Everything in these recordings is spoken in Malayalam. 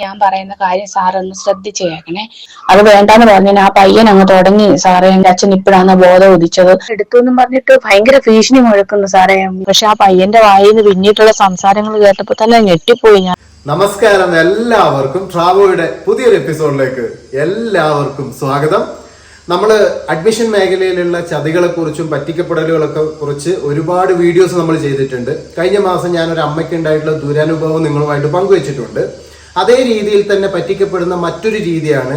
ഞാൻ പറയുന്ന കാര്യം സാറൊന്ന് ശ്രദ്ധിച്ചു കേൾക്കണേ അത് വേണ്ടാന്ന് പറഞ്ഞു ആ പയ്യൻ അങ്ങ് തുടങ്ങി. സാറേ എന്റെ അച്ഛൻ ഇപ്പോഴാണ് ബോധം ഉദിച്ചത്. എടുത്തു എന്നും പറഞ്ഞിട്ട് ഭയങ്കര ഭീഷണി മുഴക്കുന്നു സാറേ. പക്ഷെ ആ പയ്യന്റെ വായിൽ നിന്ന് പിന്നീട്ടുള്ള സംസാരങ്ങൾ കേട്ടപ്പോ തന്നെ ഞെട്ടിപ്പോയി ഞാൻ. നമസ്കാരം എല്ലാവർക്കും. ട്രാവോയുടെ പുതിയൊരു എപ്പിസോഡിലേക്ക് എല്ലാവർക്കും സ്വാഗതം. നമ്മൾ അഡ്മിഷൻ മേഖലയിലുള്ള ചതികളെ കുറിച്ചും പറ്റിക്കപ്പെടലുകളൊക്കെ കുറിച്ച് ഒരുപാട് വീഡിയോസ് നമ്മൾ ചെയ്തിട്ടുണ്ട്. കഴിഞ്ഞ മാസം ഞാൻ ഒരു അമ്മയ്ക്ക് ഉണ്ടായിട്ടുള്ള ദുരനുഭവം നിങ്ങളുമായിട്ട് പങ്കുവച്ചിട്ടുണ്ട്. അതേ രീതിയിൽ തന്നെ പറ്റിക്കപ്പെടുന്ന മറ്റൊരു രീതിയാണ്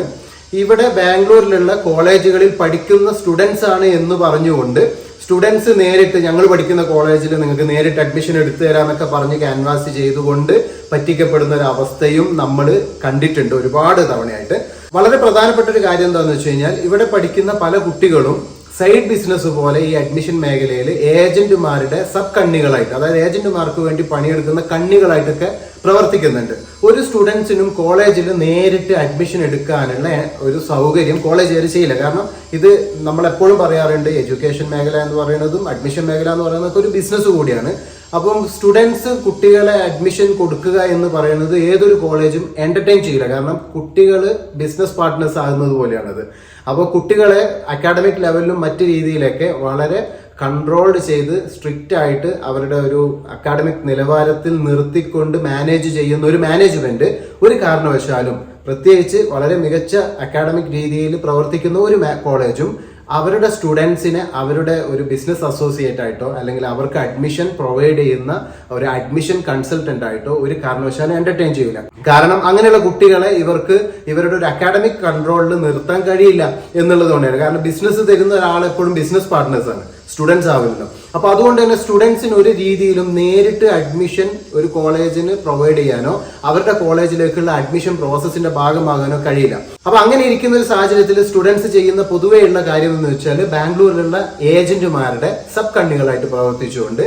ഇവിടെ ബാംഗ്ലൂരിലുള്ള കോളേജുകളിൽ പഠിക്കുന്ന സ്റ്റുഡൻസ് ആണ് എന്ന് പറഞ്ഞുകൊണ്ട് സ്റ്റുഡൻസ് നേരിട്ട് ഞങ്ങൾ പഠിക്കുന്ന കോളേജിൽ നിങ്ങൾക്ക് നേരിട്ട് അഡ്മിഷൻ എടുത്തു തരാമെന്നൊക്കെ പറഞ്ഞ് ക്യാൻവാസ് ചെയ്തുകൊണ്ട് പറ്റിക്കപ്പെടുന്ന ഒരു അവസ്ഥയും നമ്മൾ കണ്ടിട്ടുണ്ട് ഒരുപാട് തവണയായിട്ട്. വളരെ പ്രധാനപ്പെട്ട ഒരു കാര്യം എന്താണെന്ന് വെച്ച് കഴിഞ്ഞാൽ ഇവിടെ പഠിക്കുന്ന പല കുട്ടികളും സൈഡ് ബിസിനസ് പോലെ ഈ അഡ്മിഷൻ മേഖലയിൽ ഏജന്റുമാരുടെ സബ് കണ്ണികളായിട്ട് അതായത് ഏജന്റുമാർക്ക് വേണ്ടി പണിയെടുക്കുന്ന കണ്ണികളായിട്ടൊക്കെ പ്രവർത്തിക്കുന്നുണ്ട്. ഒരു സ്റ്റുഡൻസിനും കോളേജിൽ നേരിട്ട് അഡ്മിഷൻ എടുക്കാനുള്ള ഒരു സൗകര്യം കോളേജുകാർ ചെയ്യില്ല. കാരണം ഇത് നമ്മൾ എപ്പോഴും പറയാറുണ്ട് എഡ്യൂക്കേഷൻ മേഖല എന്ന് പറയുന്നതും അഡ്മിഷൻ മേഖല എന്ന് പറയുന്നതൊക്കെ ഒരു ബിസിനസ് കൂടിയാണ്. അപ്പം സ്റ്റുഡൻസ് കുട്ടികളെ അഡ്മിഷൻ കൊടുക്കുക എന്ന് പറയുന്നത് ഏതൊരു കോളേജും എന്റർടൈൻ ചെയ്യില്ല. കാരണം കുട്ടികൾ ബിസിനസ് പാർട്ട്നേഴ്സ് ആകുന്നത് പോലെയാണത്. അപ്പോൾ കുട്ടികളെ അക്കാഡമിക് ലെവലിലും മറ്റു രീതിയിലൊക്കെ വളരെ കൺട്രോൾഡ് ചെയ്ത് സ്ട്രിക്റ്റ് ആയിട്ട് അവരുടെ ഒരു അക്കാഡമിക് നിലവാരത്തിൽ നിർത്തിക്കൊണ്ട് മാനേജ് ചെയ്യുന്ന ഒരു മാനേജ്മെന്റ് ഒരു കാരണവശാലും പ്രത്യേകിച്ച് വളരെ മികച്ച അക്കാഡമിക് രീതിയിൽ പ്രവർത്തിക്കുന്ന ഒരു കോളേജും അവരുടെ സ്റ്റുഡൻസിനെ അവരുടെ ഒരു ബിസിനസ് അസോസിയേറ്റ് ആയിട്ടോ അല്ലെങ്കിൽ അവർക്ക് അഡ്മിഷൻ പ്രൊവൈഡ് ചെയ്യുന്ന ഒരു അഡ്മിഷൻ കൺസൾട്ടന്റ് ആയിട്ടോ ഒരു കാരണവശാലും എന്റർടൈൻ ചെയ്യില്ല കാരണം അങ്ങനെയുള്ള കുട്ടികളെ ഇവർക്ക് ഇവരുടെ ഒരു അക്കാഡമിക് കൺട്രോളിൽ നിർത്താൻ കഴിയില്ല എന്നുള്ളത് കൊണ്ടാണ്. കാരണം ബിസിനസ് തരുന്ന ഒരാൾ എപ്പോഴും ബിസിനസ് പാർട്ട്നേഴ്സ് ആണ്. സ്റ്റുഡൻസ് ആവുമല്ലോ അപ്പോൾ അതുകൊണ്ട് തന്നെ സ്റ്റുഡൻസിന് ഒരു രീതിയിലും നേരിട്ട് അഡ്മിഷൻ ഒരു കോളേജിന് പ്രൊവൈഡ് ചെയ്യാനോ അവരുടെ കോളേജിലേക്കുള്ള അഡ്മിഷൻ പ്രോസസ്സിന്റെ ഭാഗമാകാനോ കഴിയില്ല. അപ്പൊ അങ്ങനെ ഇരിക്കുന്ന ഒരു സാഹചര്യത്തിൽ സ്റ്റുഡൻസ് ചെയ്യുന്ന പൊതുവെയുള്ള കാര്യം എന്ന് വെച്ചാൽ ബാംഗ്ലൂരിലുള്ള ഏജന്റുമാരുടെ സബ് കണ്ണികളായിട്ട് പ്രവർത്തിച്ചുകൊണ്ട്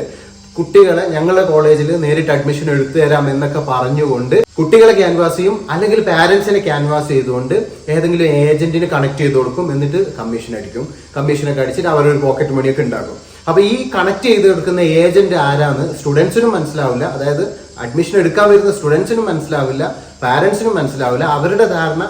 കുട്ടികളെ ഞങ്ങളുടെ കോളേജിൽ നേരിട്ട് അഡ്മിഷൻ എടുത്തു തരാം എന്നൊക്കെ പറഞ്ഞുകൊണ്ട് കുട്ടികളെ ക്യാൻവാസ് ചെയ്യും അല്ലെങ്കിൽ പാരന്റ്സിനെ ക്യാൻവാസ് ചെയ്തുകൊണ്ട് ഏതെങ്കിലും ഏജന്റിന് കണക്ട് ചെയ്ത് കൊടുക്കും എന്നിട്ട് കമ്മീഷൻ അടിക്കും. കമ്മീഷനൊക്കെ അടിച്ചിട്ട് അവരൊരു പോക്കറ്റ് മണിയൊക്കെ ഉണ്ടാക്കും. അപ്പൊ ഈ കണക്ട് ചെയ്ത് കൊടുക്കുന്ന ഏജന്റ് ആരാന്ന് സ്റ്റുഡൻസിനും മനസ്സിലാവില്ല. അതായത് അഡ്മിഷൻ എടുക്കാൻ വരുന്ന സ്റ്റുഡൻസിനും മനസ്സിലാവില്ല പാരന്റ്സിനും മനസ്സിലാവില്ല. അവരുടെ ധാരണ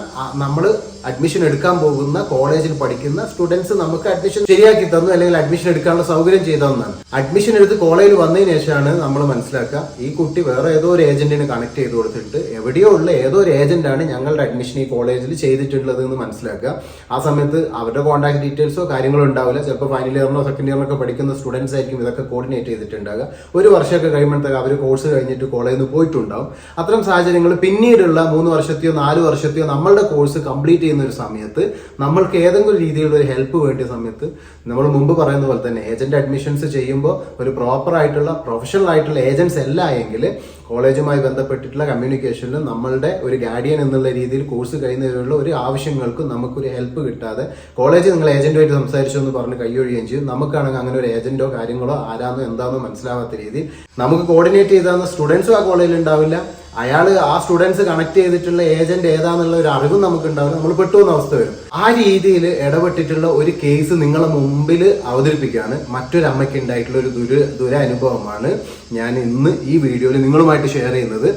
നമ്മൾ അഡ്മിഷൻ എടുക്കാൻ പോകുന്ന കോളേജിൽ പഠിക്കുന്ന സ്റ്റുഡൻസ് നമുക്ക് അഡ്മിഷൻ ശരിയാക്കി തന്നു അല്ലെങ്കിൽ അഡ്മിഷൻ എടുക്കാനുള്ള സൗകര്യം ചെയ്തു തന്നാണ് അഡ്മിഷൻ എടുത്ത് കോളേജിൽ വന്നതിന് ശേഷമാണ് നമ്മൾ മനസ്സിലാക്കുക ഈ കുട്ടി വേറെ ഏതോ ഒരു ഏജന്റിന് കണക്ട് ചെയ്ത് കൊടുത്തിട്ട് എവിടെയോ ഉള്ള ഏതോ ഒരു ഏജന്റാണ് ഞങ്ങളുടെ അഡ്മിഷൻ ഈ കോളേജിൽ ചെയ്തിട്ടുള്ളത് എന്ന് മനസ്സിലാക്കുക. ആ സമയത്ത് അവരുടെ കോൺടാക്ട് ഡീറ്റെയിൽസോ കാര്യങ്ങളോ ഉണ്ടാവില്ല. ചിലപ്പോൾ ഫൈനൽ ഇയറിനോ സെക്കൻഡ് ഇയറിനൊക്കെ പഠിക്കുന്ന സ്റ്റുഡൻസ് ആയിരിക്കും ഇതൊക്കെ കോർഡിനേറ്റ് ചെയ്തിട്ടുണ്ടാകുക ഒരു വർഷമൊക്കെ കഴിയുമ്പോഴത്തേക്ക് അവർ കോഴ്സ് കഴിഞ്ഞിട്ട് കോളേജിൽ നിന്ന് പോയിട്ടുണ്ടാവും. അത്തരം സാഹചര്യങ്ങൾ പിന്നീടുള്ള മൂന്ന് വർഷത്തെയോ നാല് വർഷത്തെയോ നമ്മളുടെ കോഴ്സ് കംപ്ലീറ്റ് ചെയ്യുന്ന ഒരു സമയത്ത് നമ്മൾക്ക് ഏതെങ്കിലും രീതിയിലുള്ള ഒരു ഹെൽപ്പ് വേണ്ടിയ സമയത്ത് നമ്മൾ മുമ്പ് പറയുന്ന പോലെ തന്നെ ഏജന്റ് അഡ്മിഷൻസ് ചെയ്യുമ്പോൾ ഒരു പ്രോപ്പർ ആയിട്ടുള്ള പ്രൊഫഷണൽ ആയിട്ടുള്ള ഏജൻസ് അല്ല എങ്കിൽ കോളേജുമായി ബന്ധപ്പെട്ടിട്ടുള്ള കമ്മ്യൂണിക്കേഷനിൽ നമ്മളുടെ ഒരു ഗാർഡിയൻ എന്നുള്ള രീതിയിൽ കോഴ്സ് കഴിയുന്നതിലുള്ള ഒരു ആവശ്യങ്ങൾക്കും നമുക്കൊരു ഹെൽപ്പ് കിട്ടാതെ കോളേജ് നിങ്ങൾ ഏജന്റുമായിട്ട് സംസാരിച്ചു എന്ന് പറഞ്ഞ് കൈയൊഴിയുകയും ചെയ്യും. നമുക്കാണെങ്കിൽ അങ്ങനെ ഒരു ഏജന്റോ കാര്യങ്ങളോ ആരാന്നോ എന്താണെന്നോ മനസ്സിലാവാത്ത രീതിയിൽ നമുക്ക് കോർഡിനേറ്റ് ചെയ്താൽ സ്റ്റുഡൻസും ആ കോളേജിൽ ഉണ്ടാവില്ല. അയാൾ ആ സ്റ്റുഡൻസ് കണക്ട് ചെയ്തിട്ടുള്ള ഏജന്റ് ഏതാന്നുള്ള ഒരു അറിവും നമുക്ക് ഉണ്ടാവും നമ്മൾ പെട്ടുപോകുന്ന അവസ്ഥ വരും. ആ രീതിയിൽ ഇടപെട്ടിട്ടുള്ള ഒരു കേസ് നിങ്ങളെ മുമ്പിൽ അവതരിപ്പിക്കുകയാണ്. മറ്റൊരു അമ്മയ്ക്ക് ഉണ്ടായിട്ടുള്ള ഒരു ദുര ദുരനുഭവമാണ് ഞാൻ ഇന്ന് ഈ വീഡിയോയിൽ നിങ്ങളുമായിട്ട് ഷെയർ ചെയ്യുന്നത്.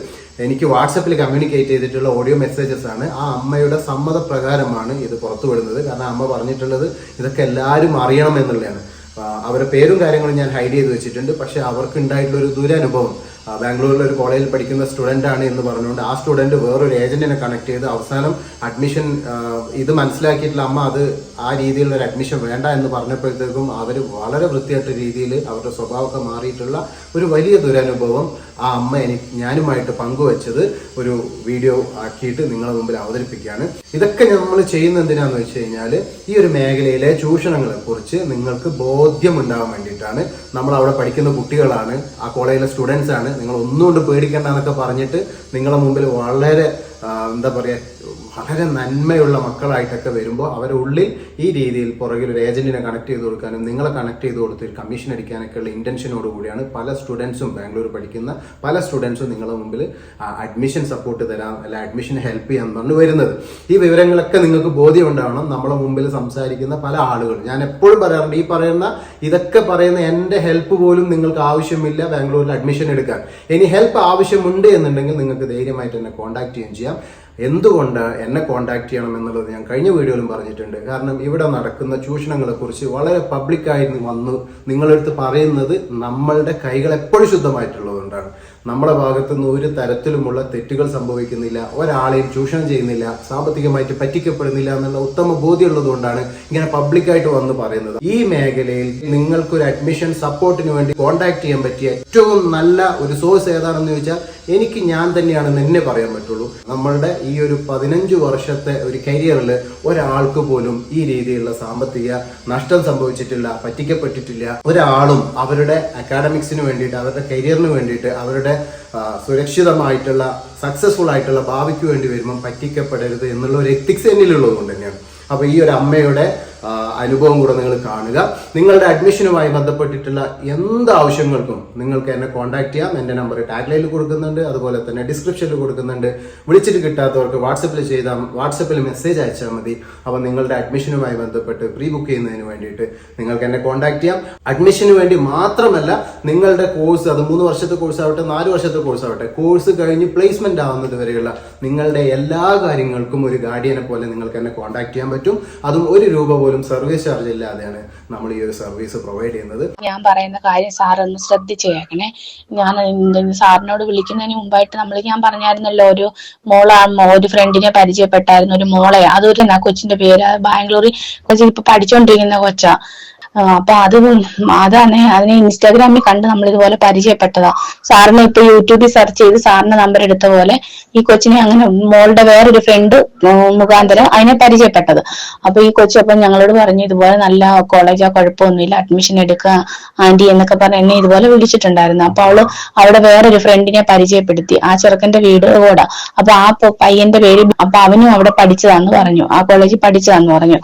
എനിക്ക് വാട്സപ്പിൽ കമ്മ്യൂണിക്കേറ്റ് ചെയ്തിട്ടുള്ള ഓഡിയോ മെസ്സേജസ് ആണ്. ആ അമ്മയുടെ സമ്മതപ്രകാരമാണ് ഇത് പുറത്തു വിടുന്നത്. കാരണം അമ്മ പറഞ്ഞിട്ടുള്ളത് ഇതൊക്കെ എല്ലാവരും അറിയണം എന്നുള്ളതാണ്. അവരുടെ പേരും കാര്യങ്ങളും ഞാൻ ഹൈഡ് ചെയ്ത് വെച്ചിട്ടുണ്ട്. പക്ഷെ അവർക്ക് ഉണ്ടായിട്ടുള്ള ഒരു ദുരനുഭവം ബാംഗ്ലൂരിലെ ഒരു കോളേജിൽ പഠിക്കുന്ന സ്റ്റുഡന്റ് ആണ് എന്ന് പറഞ്ഞുകൊണ്ട് ആ സ്റ്റുഡന്റ് വേറൊരു ഏജന്റിനെ കണക്ട് ചെയ്ത് അവസാനം അഡ്മിഷൻ ഇത് മനസ്സിലാക്കിയിട്ടുള്ള അമ്മ അത് ആ രീതിയിലുള്ള ഒരു അഡ്മിഷൻ വേണ്ട എന്ന് പറഞ്ഞപ്പോഴത്തേക്കും അവർ വളരെ വൃത്തിയായിട്ട രീതിയിൽ അവരുടെ സ്വഭാവമൊക്കെ മാറിയിട്ടുള്ള ഒരു വലിയ ദുരനുഭവം ആ അമ്മ എനിക്ക് ഞാനുമായിട്ട് പങ്കുവച്ചത് ഒരു വീഡിയോ ആക്കിയിട്ട് നിങ്ങളുടെ മുമ്പിൽ അവതരിപ്പിക്കുകയാണ്. ഇതൊക്കെ നമ്മൾ ചെയ്യുന്ന എന്തിനാന്ന് വെച്ച് കഴിഞ്ഞാൽ ഈ ഒരു മേഖലയിലെ ചൂഷണങ്ങളെ കുറിച്ച് നിങ്ങൾക്ക് ബോധ്യം ഉണ്ടാവാൻ വേണ്ടിയിട്ടാണ്. നമ്മൾ അവിടെ പഠിക്കുന്ന കുട്ടികളാണ് ആ കോളേജിലെ സ്റ്റുഡൻസ് ആണ്. നിങ്ങൾ ഒന്നുകൊണ്ട് പേടിക്കേണ്ട എന്നൊക്കെ പറഞ്ഞിട്ട് നിങ്ങളുടെ മുമ്പിൽ വളരെ എന്താ പറയുക വളരെ നന്മയുള്ള മക്കളായിട്ടൊക്കെ വരുമ്പോൾ അവരുടെ ഉള്ളിൽ ഈ രീതിയിൽ പുറകിൽ ഒരു ഏജന്റിനെ കണക്ട് ചെയ്ത് കൊടുക്കാനും നിങ്ങളെ കണക്ട് ചെയ്ത് കൊടുത്ത് ഒരു കമ്മീഷൻ അടിക്കാനൊക്കെയുള്ള ഇന്റൻഷനോട് കൂടിയാണ് പല സ്റ്റുഡൻസും ബാംഗ്ലൂർ പഠിക്കുന്ന പല സ്റ്റുഡൻസും നിങ്ങളുടെ മുമ്പിൽ അഡ്മിഷൻ സപ്പോർട്ട് തരാം അല്ല അഡ്മിഷൻ ഹെൽപ്പ് ചെയ്യാൻ പറഞ്ഞു വരുന്നത്. ഈ വിവരങ്ങളൊക്കെ നിങ്ങൾക്ക് ബോധ്യം ഉണ്ടാവണം നമ്മളെ മുമ്പിൽ സംസാരിക്കുന്ന പല ആളുകൾ. ഞാൻ എപ്പോഴും പറയാറുണ്ട് ഈ പറയുന്ന ഇതൊക്കെ പറയുന്ന എന്റെ ഹെൽപ്പ് പോലും നിങ്ങൾക്ക് ആവശ്യമില്ല ബാംഗ്ലൂരിൽ അഡ്മിഷൻ എടുക്കാൻ. ഇനി ഹെൽപ്പ് ആവശ്യമുണ്ട് എന്നുണ്ടെങ്കിൽ നിങ്ങൾക്ക് ധൈര്യമായിട്ട് തന്നെ കോൺടാക്ട് ചെയ്യുകയും ചെയ്യാം. എന്തുകൊണ്ട് എന്നെ കോൺടാക്ട് ചെയ്യണം എന്നുള്ളത് ഞാൻ കഴിഞ്ഞ വീഡിയോയിലും പറഞ്ഞിട്ടുണ്ട്. കാരണം ഇവിടെ നടക്കുന്ന ചൂഷണങ്ങളെ കുറിച്ച് വളരെ പബ്ലിക്കായി വന്ന് നിങ്ങളെടുത്ത് പറയുന്നത് നമ്മളുടെ കൈകൾ എപ്പോഴും ശുദ്ധമായിട്ടുള്ളതുകൊണ്ടാണ് നമ്മുടെ ഭാഗത്തു നിന്ന് ഒരു തരത്തിലുമുള്ള തെറ്റുകൾ സംഭവിക്കുന്നില്ല. ഒരാളെയും ചൂഷണം ചെയ്യുന്നില്ല. സാമ്പത്തികമായിട്ട് പറ്റിക്കപ്പെടുന്നില്ല എന്നുള്ള ഉത്തമ ബോധ്യമുള്ളത് കൊണ്ടാണ് ഇങ്ങനെ പബ്ലിക്കായിട്ട് വന്ന് പറയുന്നത്. ഈ മേഖലയിൽ നിങ്ങൾക്കൊരു അഡ്മിഷൻ സപ്പോർട്ടിന് വേണ്ടി കോൺടാക്ട് ചെയ്യാൻ പറ്റിയ ഏറ്റവും നല്ല ഒരു സോഴ്സ് ഏതാണെന്ന് ചോദിച്ചാൽ എനിക്ക് ഞാൻ തന്നെയാണെന്ന് എന്നെ പറയാൻ പറ്റുള്ളൂ. നമ്മളുടെ ഈ ഒരു പതിനഞ്ച് വർഷത്തെ ഒരു കരിയറിൽ ഒരാൾക്ക് പോലും ഈ രീതിയിലുള്ള സാമ്പത്തിക നഷ്ടം സംഭവിച്ചിട്ടില്ല പറ്റിക്കപ്പെട്ടിട്ടില്ല. ഒരാളും അവരുടെ അക്കാഡമിക്സിന് വേണ്ടിയിട്ട് അവരുടെ കരിയറിന് വേണ്ടിയിട്ട് അവരുടെ സുരക്ഷിതമായിട്ടുള്ള സക്സസ്ഫുൾ ആയിട്ടുള്ള ഭാവിക്ക് വേണ്ടി വരുമ്പം പറ്റിക്കപ്പെടരുത് എന്നുള്ള ഒരു എത്തിക്സ് എന്നിലുള്ളത് കൊണ്ട് തന്നെയാണ്. അപ്പോൾ ഈ ഒരു അമ്മയുടെ അനുഭവം കൂടെ നിങ്ങൾ കാണുക. നിങ്ങളുടെ അഡ്മിഷനുമായി ബന്ധപ്പെട്ടിട്ടുള്ള എന്ത് ആവശ്യങ്ങൾക്കും നിങ്ങൾക്ക് എന്നെ കോൺടാക്ട് ചെയ്യാം. എന്റെ നമ്പർ ടാഗ്ലൈനിൽ കൊടുക്കുന്നുണ്ട്. അതുപോലെ തന്നെ ഡിസ്ക്രിപ്ഷനിൽ കൊടുക്കുന്നുണ്ട്. വിളിച്ചിട്ട് കിട്ടാത്തവർക്ക് വാട്സപ്പിൽ ചെയ്താൽ വാട്സപ്പിൽ മെസ്സേജ് അയച്ചാൽ മതി. അപ്പോൾ നിങ്ങളുടെ അഡ്മിഷനുമായി ബന്ധപ്പെട്ട് പ്രീ ബുക്ക് ചെയ്യുന്നതിന് വേണ്ടിയിട്ട് നിങ്ങൾക്ക് എന്നെ കോൺടാക്ട് ചെയ്യാം. അഡ്മിഷന് വേണ്ടി മാത്രമല്ല നിങ്ങളുടെ കോഴ്സ് അത് മൂന്ന് വർഷത്തെ കോഴ്സ് ആവട്ടെ നാല് വർഷത്തെ കോഴ്സ് ആവട്ടെ കോഴ്സ് കഴിഞ്ഞ് പ്ലേസ്മെന്റ് ആവുന്നത് വരെയുള്ള നിങ്ങളുടെ എല്ലാ കാര്യങ്ങൾക്കും ഒരു ഗാർഡിയനെ പോലെ നിങ്ങൾക്ക് എന്നെ കോൺടാക്ട് ചെയ്യാൻ പറ്റും. അതും ഒരു രൂപ പോലും സർവീസ് ചാർജ് ഇല്ലാതെയാണ് നമ്മൾ ഈ ഒരു സർവീസ് പ്രൊവൈഡ് ചെയ്യുന്നത്. ഞാൻ പറയുന്ന കാര്യം സാർ ഒന്ന് ശ്രദ്ധിച്ചു ഞാൻ സാറിനോട് വിളിക്കുന്നതിന് മുമ്പായിട്ട് നമ്മൾ ഞാൻ പറഞ്ഞായിരുന്നല്ലോ ഒരു മോളാ ഒരു ഫ്രണ്ടിനെ പരിചയപ്പെട്ടായിരുന്നു ഒരു മോളെ. അതൊരു കൊച്ചിന്റെ പേര്? ബാംഗ്ലൂർ കൊച്ചി ഇപ്പൊ പഠിച്ചോണ്ടിരിക്കുന്ന കൊച്ചാ. അപ്പൊ അത് അതാണ് അതിനെ ഇൻസ്റ്റാഗ്രാമിൽ കണ്ട് നമ്മൾ ഇതുപോലെ പരിചയപ്പെട്ടതാ. സാറിനെ ഇപ്പൊ യൂട്യൂബിൽ സെർച്ച് ചെയ്ത് സാറിന്റെ നമ്പർ എടുത്ത പോലെ ഈ കൊച്ചിനെ അങ്ങനെ മോളുടെ വേറൊരു ഫ്രണ്ട് മുഖാന്തരം അതിനെ പരിചയപ്പെട്ടത്. അപ്പൊ ഈ കൊച്ചു അപ്പം ഞങ്ങളോട് പറഞ്ഞു ഇതുപോലെ നല്ല കോളേജാ കുഴപ്പമൊന്നുമില്ല അഡ്മിഷൻ എടുക്കുക ആന്റി എന്നൊക്കെ പറഞ്ഞ് എന്നെ ഇതുപോലെ വിളിച്ചിട്ടുണ്ടായിരുന്നു. അപ്പൊ അവൾ അവിടെ വേറൊരു ഫ്രണ്ടിനെ പരിചയപ്പെടുത്തി. ആ ചെറുക്കന്റെ വീട് കൂടെ അപ്പൊ ആ പയ്യന്റെ പേര് അപ്പൊ അവനും അവിടെ പഠിച്ചതാന്ന് പറഞ്ഞു. ആ കോളേജിൽ പഠിച്ചതാന്ന് പറഞ്ഞു.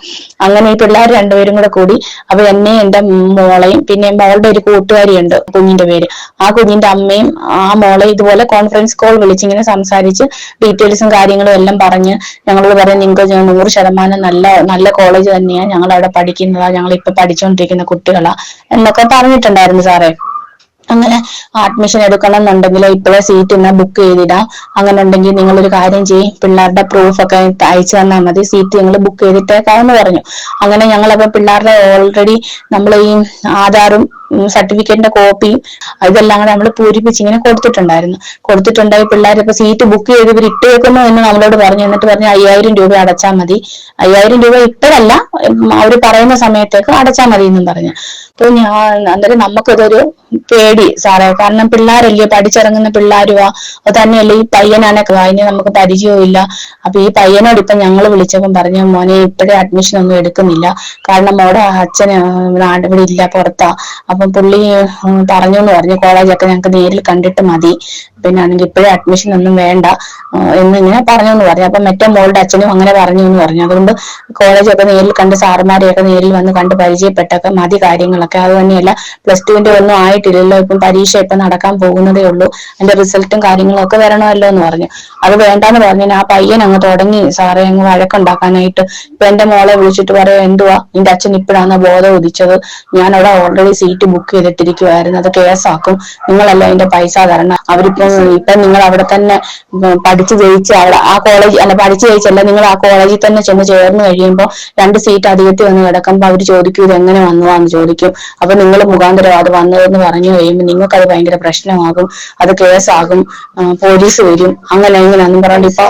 അങ്ങനെ ഈ പിള്ളേർ രണ്ടുപേരും കൂടെ കൂടി അപ്പൊ എന്നെ എന്റെ മോളെയും പിന്നെ മോളുടെ ഒരു കൂട്ടുകാരിയുണ്ട് കുഞ്ഞിന്റെ പേര്. ആ കുഞ്ഞിന്റെ അമ്മയും ആ മോളെ ഇതുപോലെ കോൺഫറൻസ് കോൾ വിളിച്ചിങ്ങനെ സംസാരിച്ച് ഡീറ്റെയിൽസും കാര്യങ്ങളും എല്ലാം പറഞ്ഞ് ഞങ്ങളോട് പറയാൻ നിങ്ങൾക്ക് നൂറ് ശതമാനം നല്ല നല്ല കോളേജ് തന്നെയാണ് ഞങ്ങൾ അവിടെ പഠിക്കുന്നതാ ഞങ്ങൾ ഇപ്പൊ പഠിച്ചുകൊണ്ടിരിക്കുന്ന കുട്ടികളാ എന്നൊക്കെ പറഞ്ഞിട്ടുണ്ടായിരുന്നു സാറേ. അങ്ങനെ അഡ്മിഷൻ എടുക്കണം എന്നുണ്ടെങ്കിൽ ഇപ്പോഴേ സീറ്റ് ഇന്ന് ബുക്ക് ചെയ്തിടാം. അങ്ങനെ ഉണ്ടെങ്കിൽ നിങ്ങൾ ഒരു കാര്യം ചെയ്യും. പിള്ളേരുടെ പ്രൂഫ് ഒക്കെ അയച്ചു തന്നാൽ മതി. സീറ്റ് നിങ്ങൾ ബുക്ക് ചെയ്തിട്ടേക്കാമെന്ന് പറഞ്ഞു. അങ്ങനെ ഞങ്ങൾ അപ്പൊ പിള്ളേരുടെ ഓൾറെഡി നമ്മൾ ഈ ആധാറും സർട്ടിഫിക്കറ്റിന്റെ കോപ്പിയും ഇതെല്ലാം കൂടെ നമ്മൾ പൂരിപ്പിച്ച് ഇങ്ങനെ കൊടുത്തിട്ടുണ്ടായിരുന്നു. കൊടുത്തിട്ടുണ്ടായി പിള്ളേർ ഇപ്പൊ സീറ്റ് ബുക്ക് ചെയ്ത് ഇവർ ഇട്ടേക്കുന്നു എന്ന് നമ്മളോട് പറഞ്ഞു. എന്നിട്ട് പറഞ്ഞു അയ്യായിരം രൂപ അടച്ചാൽ മതി. അയ്യായിരം രൂപ ഇപ്പോഴല്ല. അവർ പറയുന്ന സമയത്തേക്ക് അടച്ചാൽ മതി എന്നും പറഞ്ഞു. അപ്പൊ ഞാൻ അന്നേരം നമുക്കതൊരു പേടി സാറേ. കാരണം പിള്ളേരല്ലേ പഠിച്ചിറങ്ങുന്ന പിള്ളേരുവാ. അത് തന്നെയല്ലേ ഈ പയ്യനാണ് അതിന് നമുക്ക് പരിചയവും ഇല്ല. അപ്പൊ ഈ പയ്യനോട് ഇപ്പൊ ഞങ്ങൾ വിളിച്ചപ്പം പറഞ്ഞു മോനെ ഇപ്പോഴേ അഡ്മിഷൻ ഒന്നും എടുക്കുന്നില്ല. കാരണം മോടെ അച്ഛൻ ഇവിടെ ഇല്ല പുറത്താ. അപ്പം പുള്ളി പറഞ്ഞു എന്ന് പറഞ്ഞു. കോളേജൊക്കെ ഞങ്ങൾക്ക് നേരിൽ കണ്ടിട്ട് മതി. പിന്നെ ആണെങ്കിൽ ഇപ്പോഴേ അഡ്മിഷൻ ഒന്നും വേണ്ട എന്ന് എന്നിങ്ങനെ പറഞ്ഞു എന്ന് പറഞ്ഞു. അപ്പൊ മറ്റേ മോളുടെ അച്ഛനും അങ്ങനെ പറഞ്ഞു എന്ന് പറഞ്ഞു. അതുകൊണ്ട് കോളേജൊക്കെ നേരിൽ കണ്ട് സാറുമാരെയൊക്കെ നേരിൽ വന്ന് കണ്ട് പരിചയപ്പെട്ടൊക്കെ മതി കാര്യങ്ങളൊക്കെ. അത് തന്നെയല്ല പ്ലസ് ടുവിന്റെ ഒന്നും ആയിട്ടില്ലല്ലോ. ഇപ്പം പരീക്ഷ ഇപ്പൊ നടക്കാൻ പോകുന്നതേ ഉള്ളൂ. അതിന്റെ റിസൾട്ടും കാര്യങ്ങളും ഒക്കെ വരണമല്ലോ എന്ന് പറഞ്ഞു. അത് വേണ്ടാന്ന് പറഞ്ഞു ആ പയ്യൻ അങ്ങ് തുടങ്ങി. സാറേ അങ്ങ് വഴക്കുണ്ടാക്കാനായിട്ട്. ഇപ്പൊ എന്റെ മോളെ വിളിച്ചിട്ട് പറയാം എന്തുവാ? നിന്റെ അച്ഛൻ ഇപ്പോഴാണ് ബോധം ഉദിച്ചത്? ഞാൻ അവിടെ ഓൾറെഡി സീറ്റ് ബുക്ക് ചെയ്തിട്ടിരിക്കുവായിരുന്നു. അത് കേസാക്കും നിങ്ങളല്ല അതിന്റെ പൈസ തരണം? അവരിപ്പം ഇപ്പൊ നിങ്ങൾ അവിടെ തന്നെ പഠിച്ചു ജയിച്ച് അവിടെ ആ കോളേജ് അല്ല പഠിച്ചു ജയിച്ചല്ല നിങ്ങൾ ആ കോളേജിൽ തന്നെ ചെന്ന് ചേർന്ന് കഴിയുമ്പോൾ രണ്ട് സീറ്റ് അധികത്തിൽ വന്ന് കിടക്കുമ്പോൾ അവർ ചോദിക്കും ഇത് എങ്ങനെ വന്നുവാന്ന് ചോദിക്കും. അപ്പൊ നിങ്ങൾ മുഖാന്തരം അത് വന്നതെന്ന് പറഞ്ഞു കഴിയുമ്പോൾ നിങ്ങൾക്ക് അത് ഭയങ്കര പ്രശ്നമാകും അത് കേസാകും പോലീസ് വരും അങ്ങനെ ഒന്നും പറഞ്ഞിട്ട് ഇപ്പൊ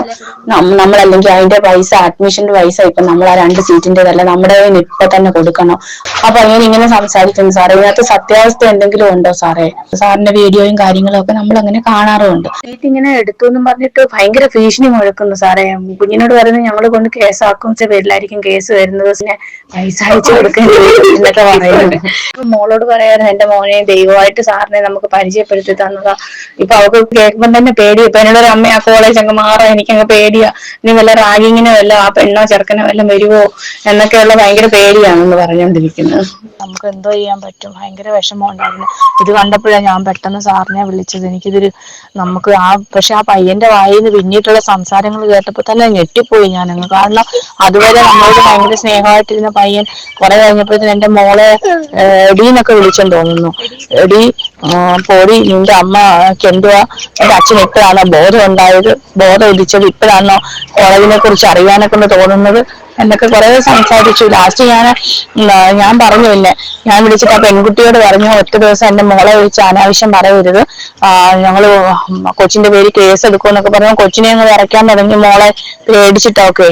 നമ്മളല്ലെങ്കിൽ അതിന്റെ പൈസ അഡ്മിഷന്റെ പൈസ ഇപ്പൊ നമ്മൾ ആ രണ്ട് സീറ്റിന്റേതല്ല നമ്മുടെ ഇപ്പൊ തന്നെ കൊടുക്കണം. അപ്പൊ അങ്ങനെ ഇങ്ങനെ സംസാരിക്കുന്നു. സാറേ ഇതിനകത്ത് സത്യാവസ്ഥ എന്തെങ്കിലും ഉണ്ടോ സാറേ? സാറിന്റെ വീഡിയോയും കാര്യങ്ങളും ഒക്കെ നമ്മൾ അങ്ങനെ കാണാറുമുണ്ട് ഇങ്ങനെ എടുത്തു എന്നും പറഞ്ഞിട്ട് ഭയങ്കര ഭീഷണി മുഴക്കുന്നു സാറേ. കുഞ്ഞിനോട് പറയുന്നത് ഞങ്ങൾ കൊണ്ട് കേസാക്കും പേരിലായിരിക്കും കേസ് വരുന്നത്. പൈസ അയച്ചു എന്നൊക്കെ പറയുന്നുണ്ട്. മോളോട് പറയായിരുന്നു എന്റെ മോനെ ദൈവമായിട്ട് സാറിനെ നമുക്ക് പരിചയപ്പെടുത്തി തന്നതാ. ഇപ്പൊ അവൾക്ക് കേൾക്കുമ്പോൾ തന്നെ പേടി ഇപ്പൊ എന്നോട് ഒരു അമ്മ ആ കോളേജ് അങ്ങ് മാറാം എനിക്കങ്ങ് പേടിയാ. ഇനി വല്ല റാഗിങ്ങിനോ വല്ല ആ പെണ്ണോ ചെറുക്കനോ വല്ലതും വരുവോ? എന്നൊക്കെയുള്ള ഭയങ്കര പേടിയാണെന്ന് പറഞ്ഞുകൊണ്ടിരിക്കുന്നത് നമുക്ക് എന്തോ ചെയ്യാൻ പറ്റും. ഭയങ്കര വിഷമം ഉണ്ടായിരുന്നു. ഇത് കണ്ടപ്പോഴാണ് ഞാൻ പെട്ടെന്ന് സാറിനെ വിളിച്ചത്. എനിക്കിതൊരു നമുക്ക് ആ പക്ഷെ ആ പയ്യന്റെ വായിൽ നിന്ന് പിന്നീട്ടുള്ള സംസാരങ്ങൾ കേട്ടപ്പോൾ തന്നെ ഞെട്ടിപ്പോയി ഞാനങ്ങ് കാരണം അതുവരെ നമ്മളോട് ഭയങ്കര സ്നേഹമായിട്ടിരുന്ന പയ്യൻ കുറെ കഴിഞ്ഞപ്പോഴത്തേന് എന്റെ മോളെ എടീന്നൊക്കെ വിളിച്ചെന്ന് തോന്നുന്നു. എടി പോടി നിന്റെ അമ്മ എന്തുവാ എന്റെ അച്ഛൻ ഇപ്പോഴാണോ ബോധം ഉണ്ടായത്? ബോധം ഉദിച്ചത് ഇപ്പോഴാണോ? കോളേജിനെ കുറിച്ച് അറിയാനൊക്കെ തോന്നുന്നത്? എന്നൊക്കെ കുറെ സംസാരിച്ചു. ലാസ്റ്റ് ഞാൻ ഞാൻ പറഞ്ഞു പിന്നെ ഞാൻ വിളിച്ചിട്ട് ആ പെൺകുട്ടിയോട് പറഞ്ഞു ഒറ്റ ദിവസം എന്റെ മോളെ വിളിച്ച് അനാവശ്യം പറയരുത്. ഞങ്ങൾ കൊച്ചിന്റെ പേര് കേസ് എടുക്കുമെന്നൊക്കെ പറഞ്ഞു. കൊച്ചിനെ ഒന്ന് വരയ്ക്കാൻ തുടങ്ങി മോളെ പേടിച്ചിട്ടൊക്കെ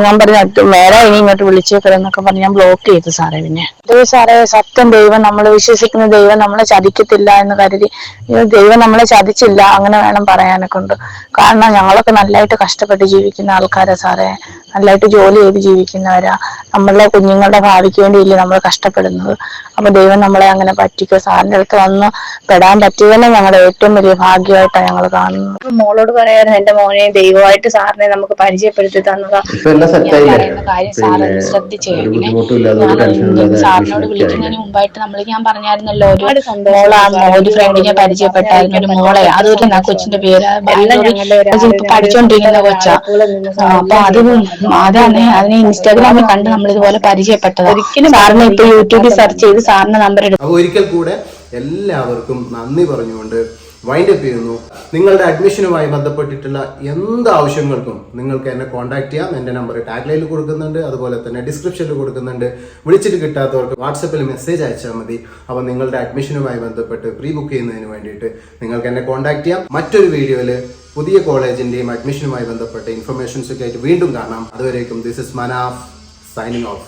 ഞാൻ പറഞ്ഞു "അത് വേറെ ഇനി ഇങ്ങോട്ട് വിളിച്ചേക്കരുതെന്നൊക്കെ പറഞ്ഞ്. ഞാൻ ബ്ലോക്ക് ചെയ്തു സാറേ പിന്നെ. സാറേ സത്യം ദൈവം നമ്മൾ വിശ്വസിക്കുന്ന ദൈവം നമ്മളെ ചതിക്കത്തില്ല എന്ന് കരുതി. ദൈവം നമ്മളെ ചതിച്ചില്ല അങ്ങനെ വേണം പറയാനൊക്കെ ഉണ്ട്. കാരണം ഞങ്ങളൊക്കെ നല്ലതായിട്ട് കഷ്ടപ്പെട്ട് ജീവിക്കുന്ന ആൾക്കാരാ സാറേ. നല്ലതായിട്ട് ജോലി ചെയ്ത് ജീവിക്കുന്നവരാ. നമ്മളുടെ കുഞ്ഞുങ്ങളുടെ ഭാവിക്ക് വേണ്ടിയില്ലേ നമ്മൾ കഷ്ടപ്പെടുന്നത്. അപ്പൊ ദൈവം നമ്മളെ അങ്ങനെ പറ്റിക്കുക സാറിന്റെ അടുത്ത് വന്ന് പെടാൻ പറ്റിയതന്നെ ഞങ്ങളുടെ ഏറ്റവും വലിയ ഭാഗ്യമായിട്ടാണ് ഞങ്ങൾ കാണുന്നത്. മോളോട് പറയാറ് എന്റെ മോനെ ദൈവമായിട്ട് സാറിനെ നമുക്ക് പരിചയപ്പെടുത്തി തന്നതാ. പറയുന്ന കാര്യം സാർ ഇല്ലാതെ സാറിനോട് വിളിക്കുന്നതിന് മുമ്പായിട്ട് നമ്മൾ ഞാൻ പറഞ്ഞായിരുന്നല്ലോ ഒരു മോളാണ് ഒരു ഫ്രണ്ടിനെ പരിചയപ്പെട്ടായിരുന്നു ഒരു മോളെ. അതൊരു ന- കൊച്ചിന്റെ പേര്. പഠിച്ചോണ്ടിരിക്കുന്ന കൊച്ചാ. അപ്പൊ അത് അതാണ്. അതിനെ ഇൻസ്റ്റാഗ്രാമിൽ കണ്ട് നമ്മൾ ഇതുപോലെ പരിചയപ്പെട്ടത് ഒരിക്കലും സാറിന് ഇപ്പൊ യൂട്യൂബിൽ സെർച്ച് ചെയ്ത് സാറിന്റെ നമ്പർ എടുക്കും ഒരിക്കൽ കൂടെ എല്ലാവർക്കും നന്ദി പറഞ്ഞുകൊണ്ട് വൈൻഡ് അപ്പ് ചെയ്യുന്നു. നിങ്ങളുടെ അഡ്മിഷനുമായി ബന്ധപ്പെട്ടിട്ടുള്ള എന്ത് ആവശ്യങ്ങൾക്കും നിങ്ങൾക്ക് എന്നെ കോൺടാക്ട് ചെയ്യാം. എന്റെ നമ്പർ ടാഗ്ലൈനിൽ കൊടുക്കുന്നുണ്ട്. അതുപോലെ തന്നെ ഡിസ്ക്രിപ്ഷനിൽ കൊടുക്കുന്നുണ്ട്. വിളിച്ചിട്ട് കിട്ടാത്തവർക്ക് വാട്സപ്പിൽ മെസ്സേജ് അയച്ചാൽ മതി. അപ്പോൾ നിങ്ങളുടെ അഡ്മിഷനുമായി ബന്ധപ്പെട്ട് പ്രീ ബുക്ക് ചെയ്യുന്നതിന് വേണ്ടിയിട്ട് നിങ്ങൾക്ക് എന്നെ കോൺടാക്ട് ചെയ്യാം. മറ്റൊരു വീഡിയോയിൽ പുതിയ കോളേജിന്റെയും അഡ്മിഷനുമായി ബന്ധപ്പെട്ട ഇൻഫർമേഷൻസ് ഒക്കെ ആയിട്ട് വീണ്ടും കാണാം. അതുവരേക്കും this is Manaf signing off